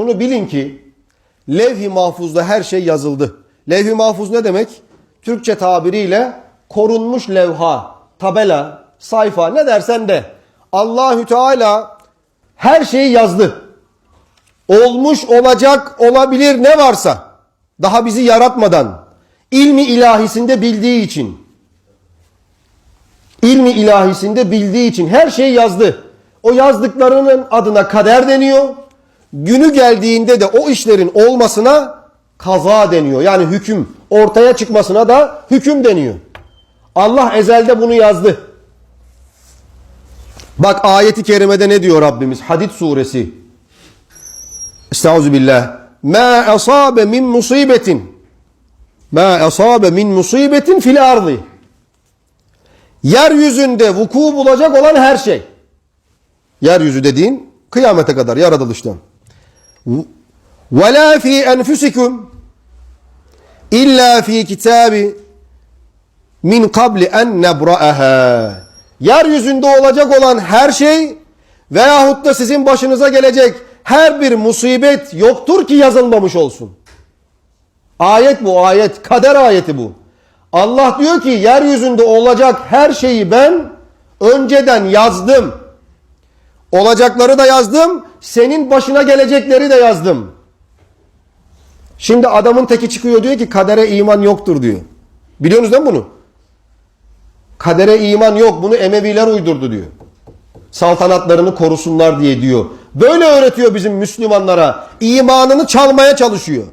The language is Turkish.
Bunu bilin ki levh-i mahfuzda her şey yazıldı. Levh-i mahfuz ne demek? Türkçe tabiriyle korunmuş levha, tabela, sayfa ne dersen de. Allahü Teala her şeyi yazdı. Olmuş, olacak, olabilir ne varsa daha bizi yaratmadan ilmi ilahisinde bildiği için ilmi ilahisinde bildiği için her şeyi yazdı. O yazdıklarının adına kader deniyor. Günü geldiğinde de o işlerin olmasına kaza deniyor. Yani hüküm ortaya çıkmasına da hüküm deniyor. Allah ezelde bunu yazdı. Bak ayeti kerimede ne diyor Rabbimiz? Hadid suresi. Estağfirullah. Ma asabe min musibetin. Ma asabe min musibetin fil ardı. Yeryüzünde vuku bulacak olan her şey. Yeryüzü dediğin kıyamete kadar yaratılıştan. Ve la fi enfusikum illa fi kitabi min qabli en nebra'aha. Yeryüzünde olacak olan her şey veyahut da sizin başınıza gelecek her bir musibet yoktur ki yazılmamış olsun. Ayet bu ayet. Kader ayeti bu. Allah diyor ki yeryüzünde olacak her şeyi ben önceden yazdım. Olacakları da yazdım. Senin başına gelecekleri de yazdım. Şimdi adamın teki çıkıyor diyor ki kadere iman yoktur diyor. Biliyorsunuz değil mi bunu? Kadere iman yok. Bunu Emeviler uydurdu diyor. Saltanatlarını korusunlar diye diyor. Böyle öğretiyor bizim Müslümanlara. İmanını çalmaya çalışıyor.